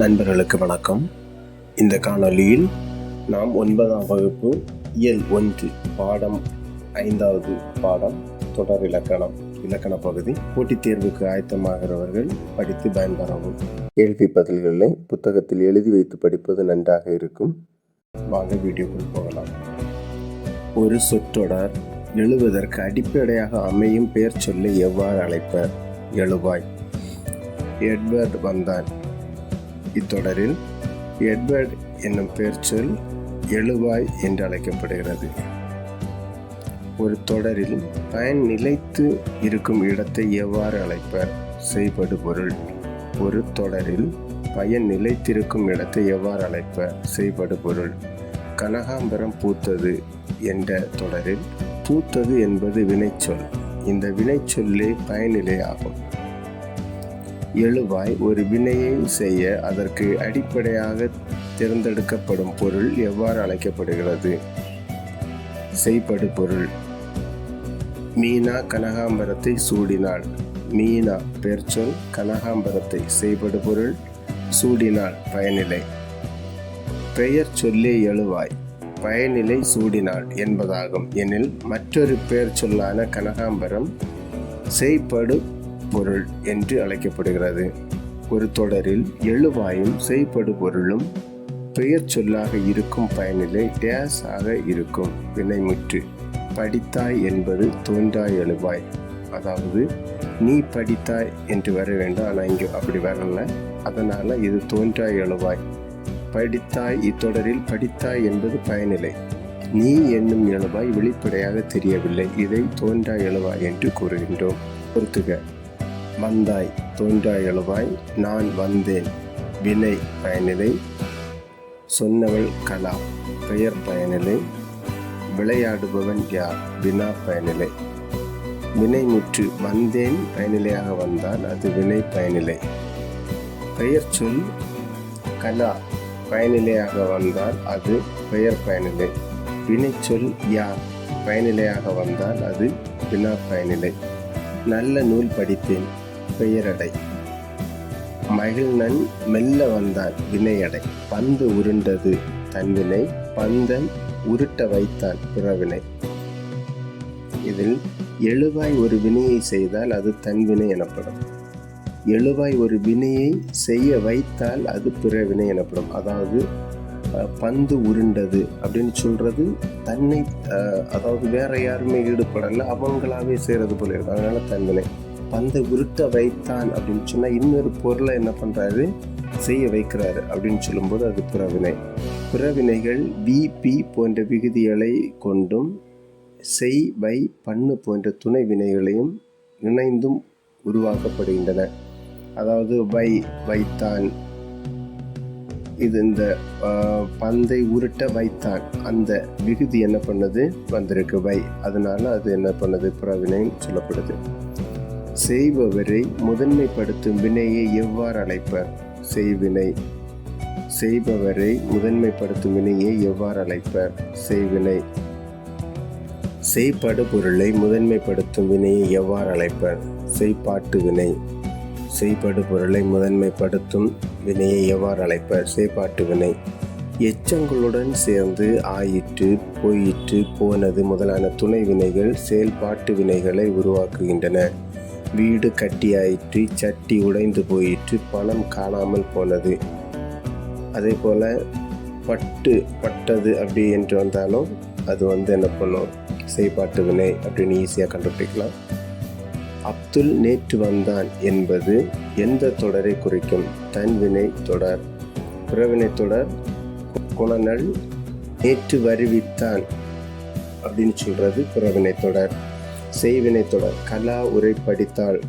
நண்பர்களுக்கு வணக்கம். இந்த காணொளியில் நாம் ஒன்பதாம் வகுப்பு இயல் ஒன்று பாடம் ஐந்தாவது பாடம் தொடர் இலக்கணம் இலக்கண பகுதி. போட்டித் தேர்வுக்கு ஆயத்தமாகிறவர்கள் படித்து பயன்பெறவும். கேள்வி பதில்களை புத்தகத்தில் எழுதி வைத்து படிப்பது நன்றாக இருக்கும். வாங்க வீடியோக்குள் போகலாம். ஒரு சொற்றொடர் எழுவதற்கு அடிப்படையாக அமையும் பெயர் சொல்லை எவ்வாறு அழைப்பர்? எழுவாய். எட்வர்ட் வந்தான். இத்தொடரில் எட்வர்ட் என்னும் பெயர்ச்சொல் எழுவாய் என்று அழைக்கப்படுகிறது. ஒரு தொடரில் பயன் நிலைத்து இருக்கும் இடத்தை எவ்வாறு அழைப்பர்? செய்படு பொருள். ஒரு தொடரில் பயன் நிலைத்திருக்கும் இடத்தை எவ்வாறு அழைப்பர்? செய்படு பொருள். கனகாம்பரம் பூத்தது என்ற தொடரில் பூத்தது என்பது வினைச்சொல். இந்த வினைச்சொல்லே பயனிலை ஆகும். எழுவாய் ஒரு வினையை செய்ய அதற்கு அடிப்படையாக தேர்ந்தெடுக்கப்படும் பொருள் எவ்வாறு அழைக்கப்படுகிறது? செய்படு பொருள். மீனா கனகாம்பரத்தை சூடினாள். மீனா பெயர்ச்சொல் கனகாம்பரத்தை. செய்படு பொருள் சூடினாள் பயனிலை. பெயர் சொல்லே எழுவாய். பயனிலை சூடினாள் என்பதாகும். எனில் மற்றொரு பெயர் சொல்லான கனகாம்பரம் செய்படு பொருள் என்று அழைக்கப்படுகிறது. ஒரு தொடரில் எழுவாயும் செய்படு பொருளும் பெயர் சொல்லாக இருக்கும் பயனிலை டேஸ் ஆக இருக்கும். வினைமுற்று படித்தாய் என்பது தோன்றாய் எழுவாய். அதாவது நீ படித்தாய் என்று வர வேண்டும். ஆனால் இங்கே அப்படி வரல. அதனால் இது தோன்றாய் எழுவாய். படித்தாய் இத்தொடரில் படித்தாய் என்பது பயனிலை. நீ என்னும் எழுவாய் வெளிப்படையாக தெரியவில்லை. இதை தோன்றாய் எழுவாய் என்று கூறுகின்றோம். பொறுத்துக. வந்தாய் தோன்றாய் எழுவாய் நான் வந்தேன் வினை பயனிலை. சொன்னவள் கலா பெயர் பயனிலை. விளையாடுபவன் யார் வினா பயனிலை. வினை முற்று வந்தேன் பயனிலையாக வந்தால் அது வினை பயனிலை. பெயர் சொல் கலா பயனிலையாக வந்தால் அது பெயர் பயனிலை. வினைச்சொல் யார் பயனிலையாக வந்தால் அது வினா பயனிலை. நல்ல நூல் படித்தேன் பெயரடை. மகிழ்நன் மெல்ல வந்தான் வினையடை. பந்து உருண்டது தன்வினை பந்தன் உருட்ட வைத்தான் பிறவினை. இதில் எழுவாய் ஒரு வினையை செய்தால் அது தன்வினை எனப்படும். எழுவாய் ஒரு வினையை செய்ய வைத்தால் அது பிறவினை எனப்படும். அதாவது பந்து உருண்டது அப்படின்னு சொல்றது தன்னை அதாவது வேற யாருமே ஈடுபடலை அவங்களாவே செய்யறது போல இருக்கும். அதனால தன்வினை. பந்தை உருட்ட வைத்தான் அப்படின்னு சொன்னால் இன்னொரு பொருளை என்ன பண்ணுறாரு செய்ய வைக்கிறாரு அப்படின்னு சொல்லும்போது அது பிறவினை. பிறவினைகள் விபி போன்ற விகுதிகளை கொண்டும் செய் வை பண்ணு போன்ற துணை வினைகளையும் இணைந்தும் உருவாக்கப்படுகின்றன. அதாவது வை வைத்தான். இது இந்த பந்தை உருட்ட வைத்தான். அந்த விகுதி என்ன பண்ணுது? வந்திருக்கு. வை. அதனால அது என்ன பண்ணுது? பிறவினைன்னு சொல்லப்படுது. செய்பவரை முதன்மைப்படுத்தும் வினையை எவ்வாறு அழைப்பர்? செய்வினை. செய்பவரை முதன்மைப்படுத்தும் வினையை எவ்வாறு அழைப்பர்? செய்வினை. செய்படு பொருளை முதன்மைப்படுத்தும் வினையை எவ்வாறு அழைப்பர்? செய்பாட்டு வினை. செய்படு பொருளை முதன்மைப்படுத்தும் வினையை எவ்வாறு அழைப்பர்? செய்பாட்டு வினை. எச்சங்களுடன் சேர்ந்து ஆயிற்று போயிற்று போனது முதலான துணை வினைகள் செயல்பாட்டு வினைகளை உருவாக்குகின்றன. வீடு கட்டியாயிற்று சட்டி உடைந்து போயிற்று பணம் காணாமல் போனது. அதே போல் பட்டு பட்டது அப்படி என்று வந்தாலும் அது வந்து என்ன பண்ணும்? செய்பாட்டு வினை அப்படின்னு ஈஸியாக கண்டுபிடிக்கலாம். அப்துல் நேற்று வந்தான் என்பது எந்த தொடரை குறிக்கும்? தன்வினை தொடர். புறவினை தொடர் குணநல் நேற்று வருவித்தான் அப்படின்னு சொல்கிறது புறவினை தொடர். செய்வினை தொடர். கலா உரை படித்தாள்.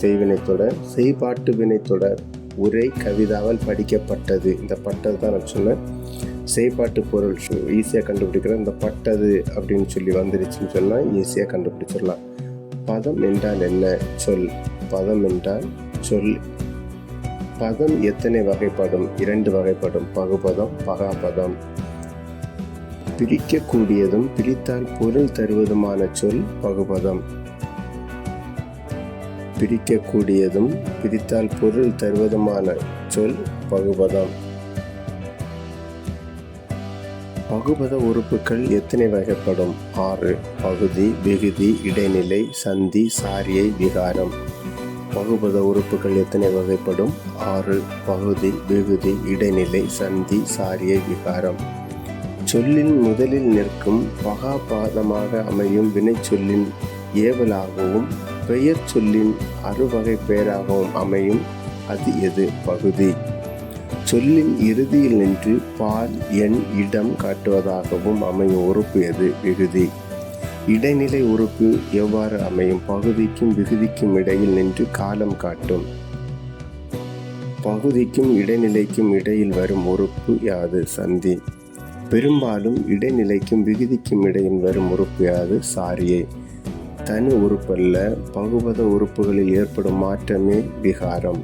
செய்வினை தொடர். செய்பாட்டு வினை தொடர். உரை கவிதாவால் படிக்கப்பட்டது. இந்த பட்டது தான் நான் சொன்னேன். செய்பாட்டு பொருள் ஈஸியாக கண்டுபிடிக்கிறேன் இந்த பட்டது அப்படின்னு சொல்லி வந்துருச்சுன்னு சொன்னால் ஈஸியாக கண்டுபிடிச்சிடலாம். பதம் என்றால் என்ன? சொல். பதம் என்றால் சொல். பதம் எத்தனை வகைப்படும்? இரண்டு வகைப்படும். பகுபதம் பகாபதம். பிரிக்கக்கூடியதும் பிரித்தால் பொருள் தருவதுமான சொல் பகுபதம். பிரிக்கக்கூடியதும் பிரித்தால் பொருள் தருவதுமான சொல் பகுபதம். பகுபத உறுப்புகள் எத்தனை வகைப்படும்? ஆறு பகுதி விகுதி இடைநிலை சந்தி சாரியை விகாரம். பகுபத உறுப்புகள் எத்தனை வகைப்படும்? ஆறு பகுதி விகுதி இடைநிலை சந்தி சாரியை விகாரம். சொல்லின் முதலில் நிற்கும் பகாபாதமாக அமையும் வினைச்சொல்லின் ஏவலாகவும் பெயர் சொல்லின் அறுவகை பெயராகவும் அமையும். அது எது? பகுதி. சொல்லின் இறுதியில் நின்று பால் எண் இடம் காட்டுவதாகவும் அமையும் உறுப்பு எது? விகுதி. இடைநிலை உறுப்பு எவ்வாறு அமையும்? பகுதிக்கும் விகுதிக்கும் இடையில் நின்று காலம் காட்டும். பகுதிக்கும் இடைநிலைக்கும் இடையில் வரும் உறுப்பு யாது? சந்தி. பெரும்பாலும் இடைநிலைக்கும் விகுதிக்கும் இடையில் வரும் உறுப்பு யாது சாரியை. தனி உறுப்பல்ல பகுபத உறுப்புகளில் ஏற்படும் மாற்றமே விகாரம்.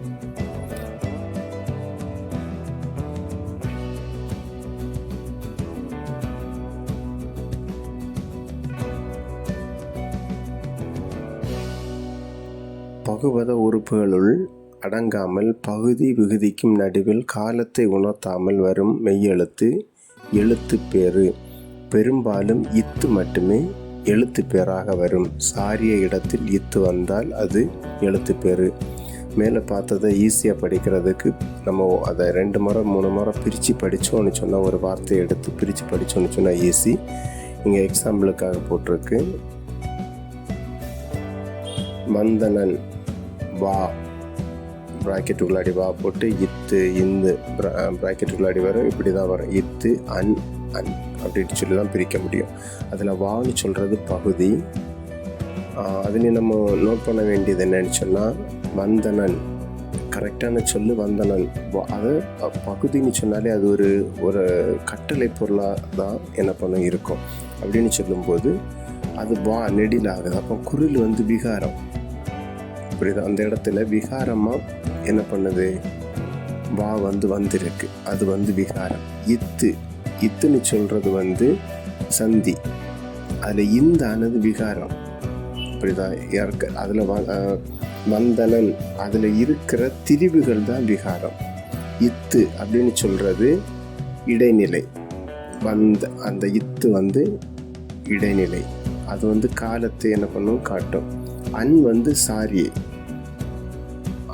பகுபத உறுப்புகளுள் அடங்காமல் பகுதி விகுதிக்கும் நடுவில் காலத்தை உணர்த்தாமல் வரும் மெய்யெழுத்து எழுத்து பேரு பெரும்பாலும் இத்து மட்டுமே எழுத்து பேராக வரும். சாரிய இடத்தில் இத்து வந்தால் அது எழுத்து பேரு மேலே பார்த்ததை ஈஸியாக படிக்கிறதுக்கு நம்ம அதை ரெண்டு முறை மூணு முறை பிரித்து படித்தோன்னு சொன்னால் ஒரு வார்த்தையை எடுத்து பிரித்து படித்தோன்னு சொன்னால் ஈஸி. இங்கே எக்ஸாம்பிளுக்காக போட்டிருக்கு. மந்தனன் வா. ப்ராக்கெட்டுக்குள்ளாடி வா போட்டு இத்து இந்து ப்ராக்கெட்டுக்குள்ளாடி வரும் இப்படி தான் வரும். இத்து அன் அன் அப்படின்னு சொல்லி தான் பிரிக்க முடியும். அதில் வான்னு சொல்கிறது பகுதி. அதுலேயும் நம்ம நோட் பண்ண வேண்டியது என்னன்னு சொன்னால் வந்தனன். கரெக்டான சொல்லு வந்தனன். வா- அது பகுதின்னு சொன்னாலே அது ஒரு ஒரு கட்டளை பொருளாக தான் என்ன பண்ண இருக்கும். அப்படின்னு சொல்லும்போது அது வா நெடில் ஆகுது அப்போ குரில் வந்து விகாரம். புரியுது? அந்த இடத்துல விகாரமாக என்ன பண்ணுது? வா வந்து வந்திருக்கு. அது வந்து விகாரம். இத்து இத்துன்னு சொல்கிறது வந்து சந்தி. அதில் இந்த ஆனது விகாரம். அப்படிதான் இறக்க அதில் வந்தனன். அதில் இருக்கிற திரிவுகள் தான் விகாரம். இத்து அப்படின்னு சொல்கிறது இடைநிலை. வந்த அந்த இத்து வந்து இடைநிலை. அது வந்து காலத்தை என்ன பண்ணும்? காட்டும். அன் வந்து சாரியை.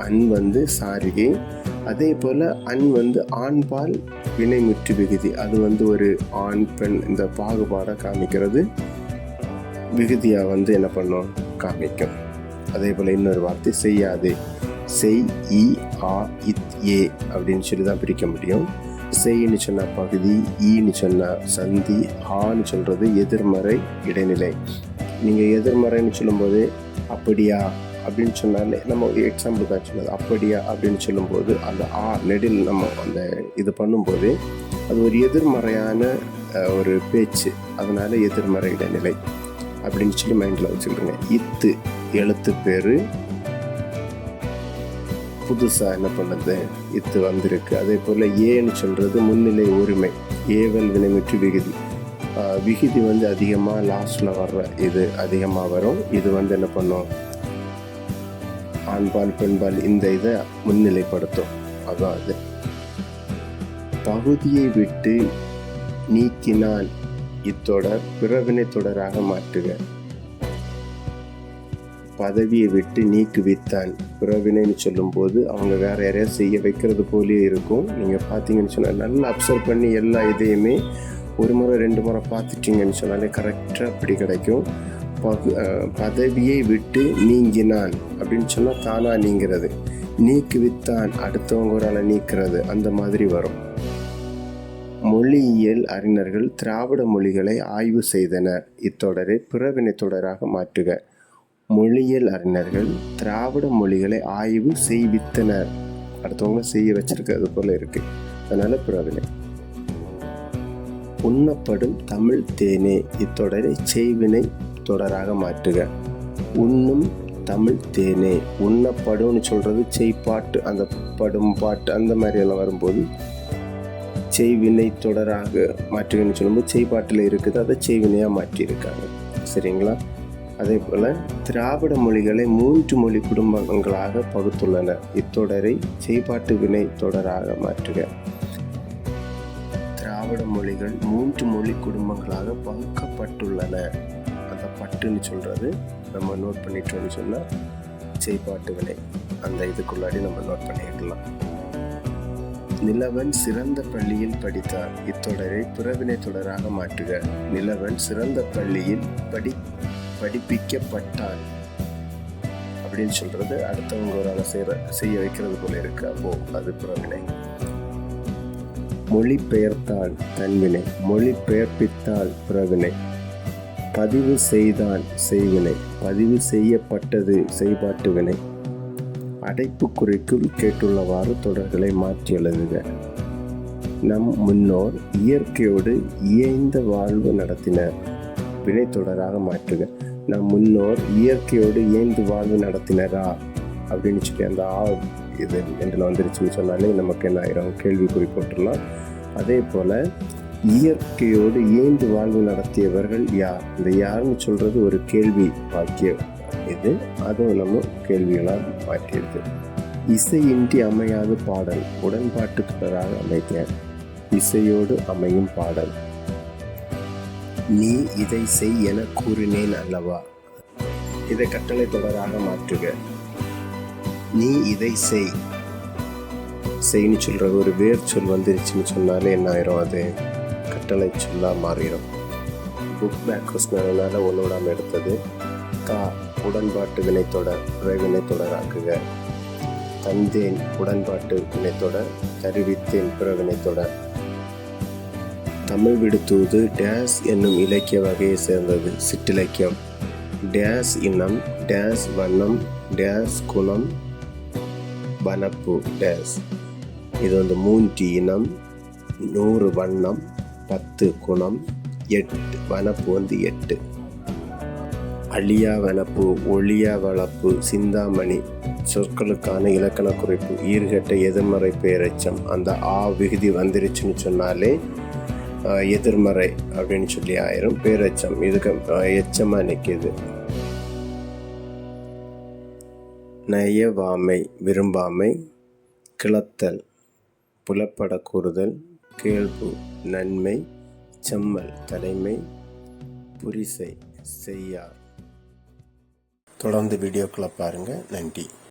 அன் வந்து சாரிகை. அதே போல் அன் வந்து ஆண்பால் வினைமுற்று விகுதி. அது வந்து ஒரு ஆண் பெண் இந்த பாகுபாடாக காமிக்கிறது. விகுதியாக வந்து என்ன பண்ணும்? காமிக்கும். அதே போல் இன்னொரு வார்த்தை செய்யாதே. செய் இ ஆ இத் ஏ அப்படின்னு சொல்லி தான் பிரிக்க முடியும். செய்னு சொன்ன பகுதி ஈன்னு சொன்ன சந்தி ஆன்னு சொல்கிறது எதிர்மறை இடைநிலை. நீங்கள் எதிர்மறைன்னு சொல்லும்போது அப்படியா? அப்படின்னு சொன்னாலே நம்ம எக்ஸாம்பிள் தான் சொன்னது. அப்படியா? அப்படின்னு சொல்லும்போது அந்த ஆ நெடில் நம்ம அந்த இது பண்ணும்போது அது ஒரு எதிர்மறையான ஒரு பேச்சு. அதனால் எதிர்மறை இடைநிலை. அப்படின்னு சொல்லி மைண்டில் வச்சுக்கிடுங்க. இத்து எழுத்து பேர் புதுசாக என்ன பண்ணுது? இத்து வந்திருக்கு. அதே போல் ஏன்னு சொல்கிறது முன்னிலை உரிமை. ஏவல் வினைமிட்டு விகுதி. விகுதி வந்து அதிகமாக லாஸ்ட்டில் வர்ற இது அதிகமாக வரும். இது வந்து என்ன பண்ணும்? ஆண்பால் பெண்பால் இந்த இதை முன்னிலைப்படுத்தும். அதான் அது பகுதியை விட்டு நீக்கினான் இத்தொடர் பிறவினை தொடராக மாற்றுக. பதவியை விட்டு நீக்குவித்தான் பிறவினைன்னு சொல்லும்போது அவங்க வேற யாரையாவது செய்ய வைக்கிறது போலே இருக்கும். நீங்கள் பார்த்தீங்கன்னு சொன்னால் நல்லா அப்சர்வ் பண்ணி எல்லா இதையுமே ஒரு முறை ரெண்டு முறை பார்த்துட்டீங்கன்னு சொன்னாலே கரெக்டாக அப்படி கிடைக்கும். பகு பதவியை விட்டு நீங்கினான் அப்படின்னு சொன்னால் தானா நீங்கிறது. நீக்குவித்தான் அடுத்தவங்க ஒரு ஆளை நீக்கிறது. அந்த மாதிரி வரும். மொழியியல் அறிஞர்கள் திராவிட மொழிகளை ஆய்வு செய்தனர். இத்தொடரை பிறவினை தொடராக மாற்றுக. மொழியியல் அறிஞர்கள் திராவிட மொழிகளை ஆய்வு செய்வித்தனர். அடுத்தவங்க செய்ய வச்சிருக்கிறது போல இருக்கு. அதனால பிறவினை. உண்ணப்படும் தமிழ் தேனே. இத்தொடரை செய்வினை தொடராக மாற்றுக. உண்ணும் தமிழ் தேனே. உண்ணப்படும்னு சொல்கிறது செய்ப்பாட்டு அந்த படும் பாட்டு அந்த மாதிரியெல்லாம் வரும்போது செய்வினை தொடராக மாற்றுகன்னு சொல்லும்போது செய்பாட்டில் இருக்குது அதை செய்வினையாக மாற்றியிருக்காங்க. சரிங்களா? அதே போல் திராவிட மொழிகளை மூன்று மொழி குடும்பங்களாக பகுத்துள்ளன. இத்தொடரை செய்பாட்டு வினை தொடராக மாற்றுக. திராவிட மொழிகள் மூன்று மொழி குடும்பங்களாக பகுக்கப்பட்டுள்ளன. பட்டுன்னு சொல்கிறது நம்ம நோட் பண்ணிட்டோம்னு சொன்னால் செய்பாட்டு விலை அந்த இதுக்குள்ளாடி நம்ம நோட் பண்ணிக்கலாம் நிலவன் சிறந்த பள்ளியில் படித்தார். இத்தொடரை பிறவினை தொடராக மாற்றுக. நிலவன் சிறந்த பள்ளியில் படி படிப்பிக்கப்பட்டார் அப்படின்னு சொல்றது அடுத்தவங்க ஒரு ஆளை செய்ய வைக்கிறது போல இருக்கு. அப்போ அது புறவினை. மொழிபெயர்த்தால் தன்வினை. மொழிபெயர்ப்பித்தால் புறவினை. பதிவு செய்தான் செய்வினை பதிவு செய்யப்பட்டது செய்பாட்டு வினை அடைப்புக்குறிக்குள் கேட்டுள்ளவாறு தொடர்களை மாற்றி எழுதுக. நம் முன்னோர் இயற்கையோடு இயைந்த வாழ்வு நடத்தினர். வினை தொடராக மாற்றுக. நம் முன்னோர் இயற்கையோடு இயைந்து வாழ்வு நடத்தினரா? அப்படின்னு சொல்லி அந்த ஆ இது என்று வந்துருச்சுன்னு சொன்னாலே நமக்கு என்ன ஆயிரும்? கேள்வி குறிப்பிட்டுலாம் அதே போல் இயற்கையோடு இயந்து வாழ்வு நடத்தியவர்கள் யார்? இந்த யாருன்னு சொல்கிறது ஒரு கேள்வி வாக்கியம். இது அதுவும் நம்ம கேள்விகளால் மாற்றியிருக்கு இசையின்றி அமையாத பாடல். உடன்பாட்டு தொடராக அமைக்க இசையோடு அமையும் பாடல். நீ இதை செய் என கூறினேன் அல்லவா? இதை கட்டளை தொடராக மாற்றுக. நீ இதை செய். செய்ன்னு சொல்கிற ஒரு வேர் சொல் வந்துருச்சுன்னு சொன்னாலே என்ன ஆயிரும் அது? கட்டளை சொல்லாக மாறிடும். புக் பேக் கிருஷ்ணனால் ஒன்னோடாம எடுத்தது. கா உடன்பாட்டு வினைத்தொடர் வினை தொடராக்குக தந்தேன் உடன்பாட்டு வினைத்தொடர் தருவித்தேன் பிறவினைத்தொடர் தமிழ் விடுத்தூது டேஸ் என்னும் இலக்கிய வகையை சேர்ந்தது. சிற்றிலக்கியம். டேஸ் இனம் டேஸ் வண்ணம் டேஸ் குணம் வனப்பு டேஸ். இது வந்து மூன்று இனம் நூறு வண்ணம் பத்து குணம் எட்டு. வனப்பு வந்து எட்டு. அழியா வனப்பு ஒளியா வளப்பு சிந்தாமணி. சொற்களுக்கான இலக்கண குறிப்பு. ஈர்கட்ட எதிர்மறை பேரச்சம். அந்த ஆ விகுதி வந்துருச்சுன்னு சொன்னாலே எதிர்மறை அப்படின்னு சொல்லி ஆயிரும். பேரச்சம். இதுக்கு எச்சமாக நிற்கிது நயவாமை விரும்பாமை கிளத்தல் புலப்பட கூறுதல் கேள்பு. நன்மை செம்மல் தலைமை புரிசை செய்யார். தொடர்ந்து வீடியோக்களை பாருங்கள் நன்றி.